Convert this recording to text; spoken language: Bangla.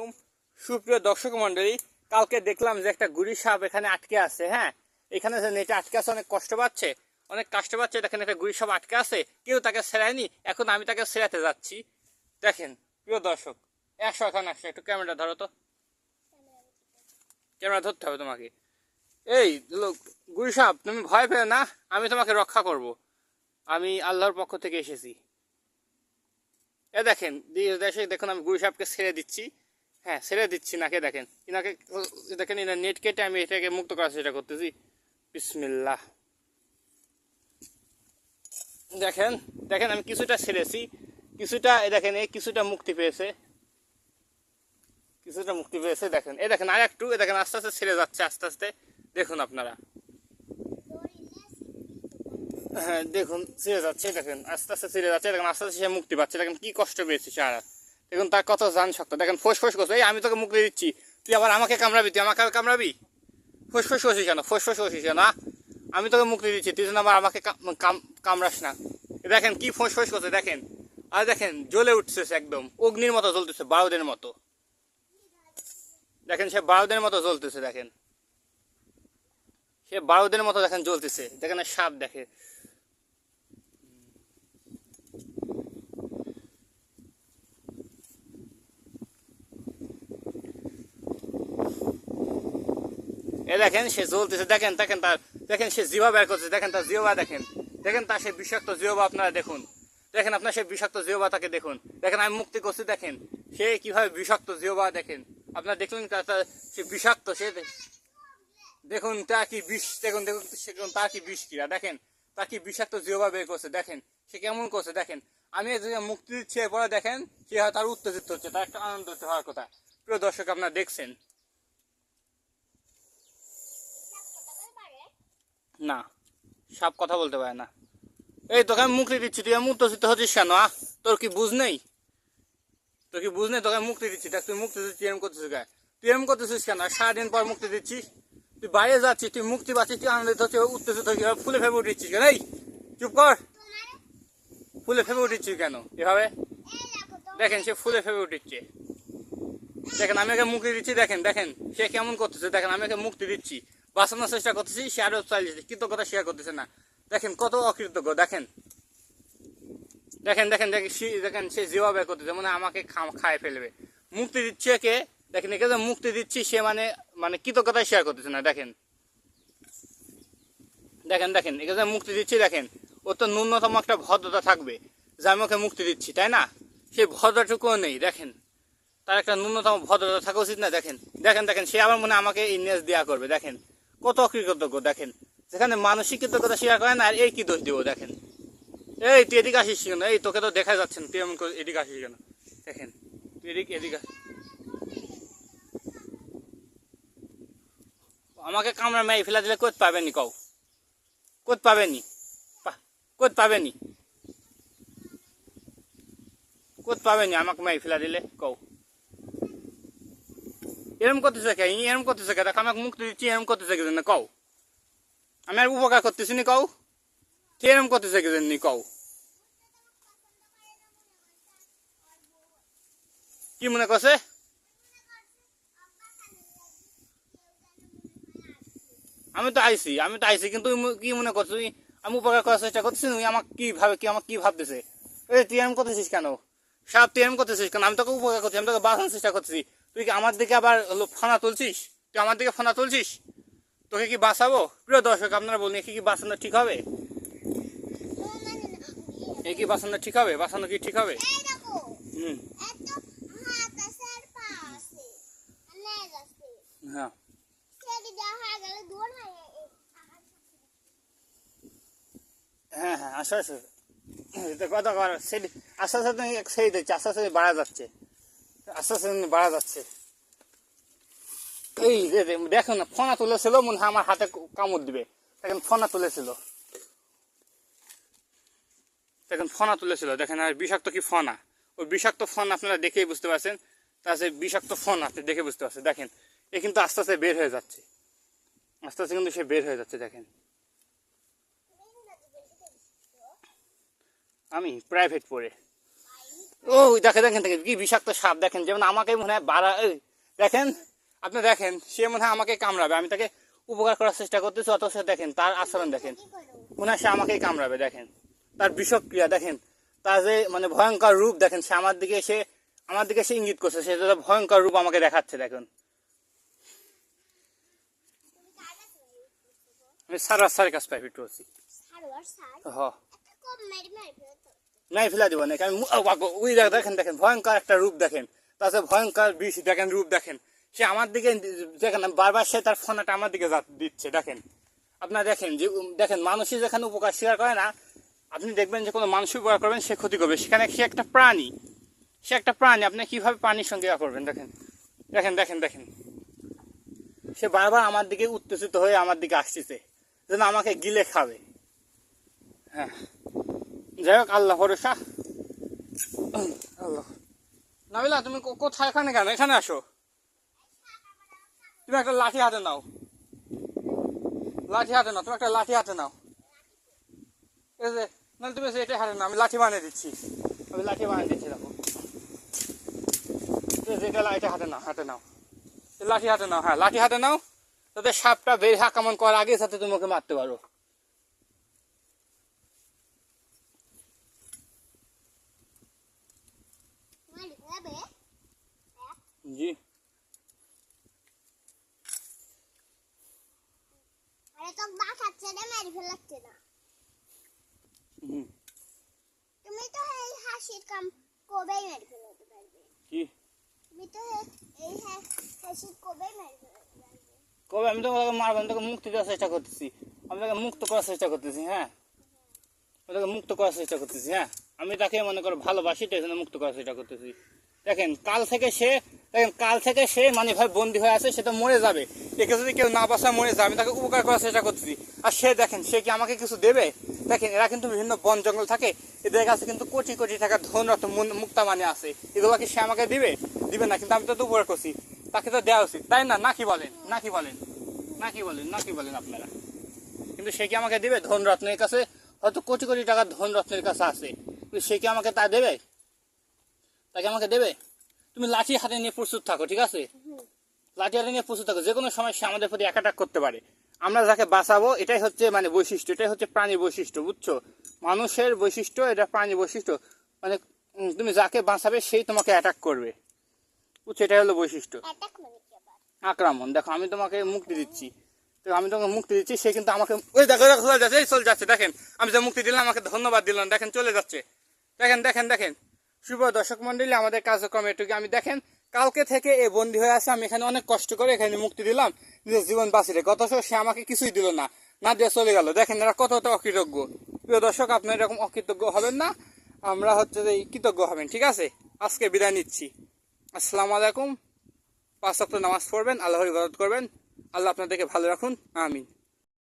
আলাইকুম। সুপ্রিয় দর্শক মন্ডলী কালকে দেখলাম যে একটা গুড়ি সাপ এখানে আটকে আছে হ্যাঁ? এখানে যে নেটে আটকে আছে, অনেক কষ্ট পাচ্ছে। অনেক কষ্ট পাচ্ছে দেখেন একটা গুড়ি সাপ আটকে আছে। কেউ তাকে সেরায়নি এখন আমি তাকে সেরাতে যাচ্ছি। দেখেন, প্রিয় দর্শক, একশো এখন একশো একটু ক্যামেরা ধরো তো। ক্যামেরা ধরতে হবে তোমাকে। এই গুড়ি সাপ, তুমি ভয় পেও না, আমি তোমাকে রক্ষা করব। আমি আল্লাহর পক্ষ থেকে এসেছি। এ দেখেন, দেশে দেখুন, আমি গুরু সাহেবকে ছেড়ে দিচ্ছি। হ্যাঁ ছেড়ে দিচ্ছি, নাকে দেখেন। ইনাকে দেখেন এনার নেট কেটে আমি এটাকে মুক্ত করার চেষ্টা করতেছি। বিসমিল্লাহ। দেখেন দেখেন, আমি কিছুটা ছেড়েছি। কিছুটা, এ দেখেন এই কিছুটা মুক্তি পেয়েছে। কিছুটা মুক্তি পেয়েছে, দেখেন। এ দেখেন আর একটু এ দেখেন, আস্তে আস্তে ছেড়ে যাচ্ছে, আস্তে আস্তে। দেখুন আপনারা। হ্যাঁ দেখুন, ছেড়ে যাচ্ছে দেখেন, আস্তে আস্তে ছেড়ে যাচ্ছে দেখেন, আস্তে আস্তে সে মুক্তি পাচ্ছে। দেখেন, কি কষ্ট পেয়েছে সারা। দেখুন তার কত জান শক্ত। দেখেন, ফোস ফোস করছে। এই, আমি তোকে মুক্তি দিচ্ছি। তুই আবার আমাকে কামড়াবি, তুই আমাকে কামড়াবি? ফোস ফোস করছিস কেন? ফোস ফোস করছিস আ? আমি তোকে মুক্তি দিচ্ছি, তুই যেন আবার আমাকে কাম- কাম- কামড়াস না। দেখেন, কি ফোস ফোস করছে, দেখেন। আর দেখেন, জ্বলে উঠছে একদম। অগ্নির মতো জ্বলতেছে, বারোদের মতো। দেখেন, সে বারোদের মতো জ্বলতেছে, দেখেন। সে বারোদের মতো, দেখেন, জ্বলতেছে। দেখেন, সাপ দেখে। দেখেন, সে জ্বলতেছে, দেখেন দেখেন তার, দেখেন সে জিবা বের করছে দেখেন তার জিওবা দেখেন। দেখেন তার সে বিষাক্ত জিওবা আপনারা দেখুন। দেখেন আপনার সে বিষাক্ত জিওবা তাকে দেখুন। দেখেন আমি মুক্তি করছি, দেখেন। সে কীভাবে বিষাক্ত জিওবা দেখেন। আপনারা দেখলেন তার সে বিষাক্ত, সে দেখুন তা কি বিষ, দেখুন দেখুন সে- তা কি বিষ কিরা, দেখেন। তা কি বিষাক্ত জিওবা বের করছে, দেখেন। সে কেমন করছে, দেখেন। আমি মুক্তি দিচ্ছি, এরপরে দেখেন, সে হয় তার উত্তেজিত হচ্ছে, তার একটা আনন্দ হওয়ার কথা। প্রিয় দর্শক, আপনারা দেখছেন। না, সাপ কথা বলতে পারে না। এই তোকে আমি মুক্তি দিচ্ছি, তুই মুক্ত চিত্ত হচ্ছিস কেন, আহ? তোর কি বুঝ নেই? তোর কি বুঝ নেই? তোকে মুক্তি দিচ্ছি, দেখ তুই মুক্তি দিচ্ছি এরম করতেছিস গায়ে। তুই এরম করতেছিস কেন? সারাদিন পর মুক্তি দিচ্ছিস? তুই বাইরে যাচ্ছিস, তুই মুক্তি পাচ্ছিস, তুই আনন্দিত হচ্ছে উত্তেজিত এবার ফুলে ফেপে উঠিচ্ছিস কেন? এই, চুপ কর। ফুলে ফেপে উঠিচ্ছিস কেন? এভাবে? দেখেন, সে ফুলে ফেপে উঠিচ্ছে। দেখেন, আমি ওকে মুক্তি দিচ্ছি, দেখেন দেখেন, সে কেমন করতেছে? দেখেন, আমি ওকে মুক্তি দিচ্ছি। বাঁচানোর চেষ্টা করতেছি সে আরও চালিয়েছে কৃতজ্ঞতা শেয়ার করতেছে না। দেখেন কত অকৃতজ্ঞ, দেখেন। দেখেন দেখেন দেখেন, সে দেখেন, সে বের করতেছে মানে আমাকে খায় ফেলবে। মুক্তি দিচ্ছে কে দেখেন, একে মুক্তি দিচ্ছি, সে মানে মানে কৃতজ্ঞতা শেয়ার করতেছে না, দেখেন। দেখেন দেখেন, একে যে মুক্তি দিচ্ছি, দেখেন। ও তো ন্যূনতম একটা ভদ্রতা থাকবে, যে আমি ওকে মুক্তি দিচ্ছি, তাই না? সেই ভদ্রটুকুও নেই, দেখেন। তার একটা ন্যূনতম ভদ্রতা থাকা উচিত না, দেখেন। দেখেন দেখেন, সে আবার মনে আমাকে ইনভেস্ট দেওয়া করবে, দেখেন। কত অকৃতজ্ঞ, দেখেন। যেখানে মানসিক কৃতজ্ঞতা শেয়ার করে না, আর এই কি দোষ দিব, দেখেন। এই, তুই এদিকে আসিস কেন? এই, তোকে তো দেখা যাচ্ছে না, তুই এমন করে এদিকে আসিস কেন? দেখেন, তুই এদিকে এদিকে। আমাকে কামড়া মেয়ে ফেলা দিলে কোথ পাবেনি কও? কোথ পাবেনি? কোথ পাবেনি? কোথ পাবেনি আমাকে মেয়ে ফেলা দিলে কও? এরম করতেছে কে? ই এরম করতেছে কে? দেখ, আমাকে মুক্তি দিচ্ছি, এরম করতেছে কে জন্য? কও। আমি আর উপকার করতেছি নি, কও। তুই এরম করতেছে কে জন্য, কও। কি মনে করছে? আমি তো আইছি, আমি তো আইছি, কিন্তু কি মনে করছ? আমি উপকার করার চেষ্টা করতেছি তুই আমাকে কি ভাবে কি আমাকে কি ভাবতেছে? এই, তুই এরম করতেছিস কেন? সাপ তুই এরম করতেছিস কেন? আমি তোকে উপকার করছি, আমি তোকে বাঁচানোর চেষ্টা করতেছি। তুই কি আমার দিকে আবার ফোনা তুলছিস? তুই আমার দিকে ফোনা তুলছিস? তোকে কি বাঁচাবো? প্রিয় দর্শক আপনারা বলুন একে কি বাঁচানো ঠিক হবে? এ কি বাঁচানো ঠিক হবে? বাঁচানো কি ঠিক হবে? হুম। হ্যাঁ। হ্যাঁ হ্যাঁ আস্তে আস্তে। কথা আস্তে আস্তে সেই দিচ্ছে আস্তে আস্তে বাড়া যাচ্ছে। আস্তে আস্তে বাড়া যাচ্ছে। এই যে যে দেখো না ফোনা তুলেছিল, মনে হয় আমার হাতে কামড় দিবে। দেখেন ফোনা তুলেছিল। দেখেন ফোনা তুলেছিল। দেখেন, আর বিষাক্ত কি ফোনা ওই বিষাক্ত ফোন আপনারা দেখেই বুঝতে পারছেন। তার সে বিষাক্ত ফোন আপনি দেখে বুঝতে পারছেন। দেখেন, এ কিন্তু আস্তে আস্তে বের হয়ে যাচ্ছে। আস্তে আস্তে কিন্তু সে বের হয়ে যাচ্ছে, দেখেন। আমি প্রাইভেট পড়ে ও দেখেন দেখেন দেখেন কি বিষাক্ত সাপ দেখেন যেমন আমাকে মনে হয় বাড়া দেখেন আপনি দেখেন সে মনে হয় আমাকে কামড়াবে আমি তাকে উপকার করার চেষ্টা করতেছি অথচ দেখেন তার আচরণ দেখেন মনে হয় সে আমাকেই কামড়াবে দেখেন তার বিষক্রিয়া দেখেন তার যে মানে ভয়ঙ্কর রূপ দেখেন সে আমার দিকে এসে আমার দিকে সে ইঙ্গিত করছে সে ভয়ঙ্কর রূপ আমাকে দেখাচ্ছে দেখুন। আমি সারা সারের কাছ একটু আছি। নাই ফেলা দিব না আমি ওই দেখ- দেখেন দেখেন, ভয়ঙ্কর একটা রূপ দেখেন। তাছাড়া ভয়ঙ্কর বিষ দেখেন, রূপ দেখেন। সে আমার দিকে দেখেন, বারবার সে তার ফোনটা আমার দিকে দিচ্ছে, দেখেন। আপনার দেখেন যে দেখেন, মানুষই যেখানে উপকার স্বীকার করে না, আপনি দেখবেন যে কোনো মানুষ উপকার করবেন, সে ক্ষতি করবে। সেখানে সে একটা প্রাণী। সে একটা প্রাণী, আপনি কীভাবে প্রাণীর সঙ্গে ইয়া করবেন, দেখেন? দেখেন দেখেন দেখেন। সে বারবার আমার দিকে উত্তেজিত হয়ে আমার দিকে আসতেছে। যেন আমাকে গিলে খাবে। হ্যাঁ। যাই হোক আল্লাহ ভরসা। আল্লাহ। নাবিলা, তুমি কোথায় এখানে কেন? এখানে আসো। তুমি একটা লাঠি হাতে নাও। লাঠি হাতে নাও, তুমি একটা লাঠি হাতে নাও। এই যে না তুমি এটা হাতে নাও, আমি লাঠি বানিয়ে দিচ্ছি। আমি লাঠি বানিয়ে দিচ্ছি, দেখো। এটা লাঠি হাতে নাও হাতে নাও। লাঠি হাতে নাও হ্যাঁ লাঠি হাতে নাও, যাতে সাপটা বের আক্রমণ করার আগে যাতে তুমি ওকে মারতে পারো মারি ফেলাবে জি। আরে তো মেরে ফেলাচ্ছে না। তুমি তো এই হাসির কাম কবেই মেরে ফেলাতে পারবে? কি? তুমি তো এই হাসির কবেই মেরে ফেলাতে পারবে? কবে? আমি তোকে মারবো আমি তোকে মুক্তি দেওয়ার চেষ্টা করতেছি। আমি তোকে মুক্ত করার চেষ্টা করতেছি হ্যাঁ? আমি তোকে মুক্ত করার চেষ্টা করতেছি হ্যাঁ? আমি তাকে মনে করো ভালোবাসি তাই জন্য মুক্ত করার চেষ্টা করতেছি। দেখেন কাল থেকে সে দেখেন কাল থেকে সে মানে ভাই বন্দি হয়ে আছে, সে তো মরে যাবে। একে যদি কেউ না বাসায় মরে যাবে, আমি তাকে উপকার করার চেষ্টা করতেছি। আর সে দেখেন, সে কি আমাকে কিছু দেবে? দেখেন, এরা কিন্তু বিভিন্ন বন জঙ্গল থাকে, এদের কাছে কিন্তু কোটি কোটি টাকা ধন রত্ন মুক্তা মানে আছে। এগুলো কি সে আমাকে দিবে? দিবে না, কিন্তু আমি তো উপকার করছি। তাকে তো দেওয়া উচিত। তাই না? না কি বলেন? না কি বলেন? না কি বলেন? না কি বলেন আপনারা? কিন্তু সে কি আমাকে দেবে? ধন রত্নের কাছে? হয়তো কোটি কোটি টাকা ধন রত্নের কাছে আছে। সে কি আমাকে তা দেবে? তাকে আমাকে দেবে? তুমি লাঠি হাতে নিয়ে প্রস্তুত থাকো ঠিক আছে? লাঠি হাতে নিয়ে প্রস্তুত থাকো। যে কোনো সময় সে আমাদের প্রতি অ্যাটাক করতে পারে। আমরা যাকে বাঁচাবো এটাই হচ্ছে মানে বৈশিষ্ট্য এটাই হচ্ছে প্রাণী বৈশিষ্ট্য বুঝছ? মানুষের বৈশিষ্ট্য এটা প্রাণী বৈশিষ্ট্য। মানে তুমি যাকে বাঁচাবে সেই তোমাকে অ্যাটাক করবে। বুঝছ? এটাই হলো বৈশিষ্ট্য। মানে আক্রমণ। দেখো আমি তোমাকে মুক্তি দিচ্ছি। তো আমি তোমাকে মুক্তি দিচ্ছি সে কিন্তু আমাকে ওই দেখো দেখো চলে যাচ্ছে চলে যাচ্ছে। দেখেন আমি যে মুক্তি দিলাম আমাকে ধন্যবাদ দিলাম। দেখেন চলে যাচ্ছে। দেখেন দেখেন দেখেন। শুভ দর্শক মন্ডলী, আমাদের কার্যক্রম এটুকু। আমি দেখেন, কালকে থেকে এ বন্দি হয়ে আছে। আমি এখানে অনেক কষ্ট করে এখানে মুক্তি দিলাম, নিজের জীবন বাঁচিয়ে। অথচ সে আমাকে কিছুই দিল না। না দিয়ে চলে গেল। দেখেন, এরা কতটা অকৃতজ্ঞ। প্রিয় দর্শক, আপনারা এরকম অকৃতজ্ঞ হবেন না। আমরা হচ্ছে যে কৃতজ্ঞ হবেন, ঠিক আছে? আজকে বিদায় নিচ্ছি। আসসালামু আলাইকুম। পাঁচ সপ্তাহ নামাজ পড়বেন, আল্লাহর ইবাদত করবেন। আল্লাহ আপনাদেরকে ভালো রাখুন। আমিন।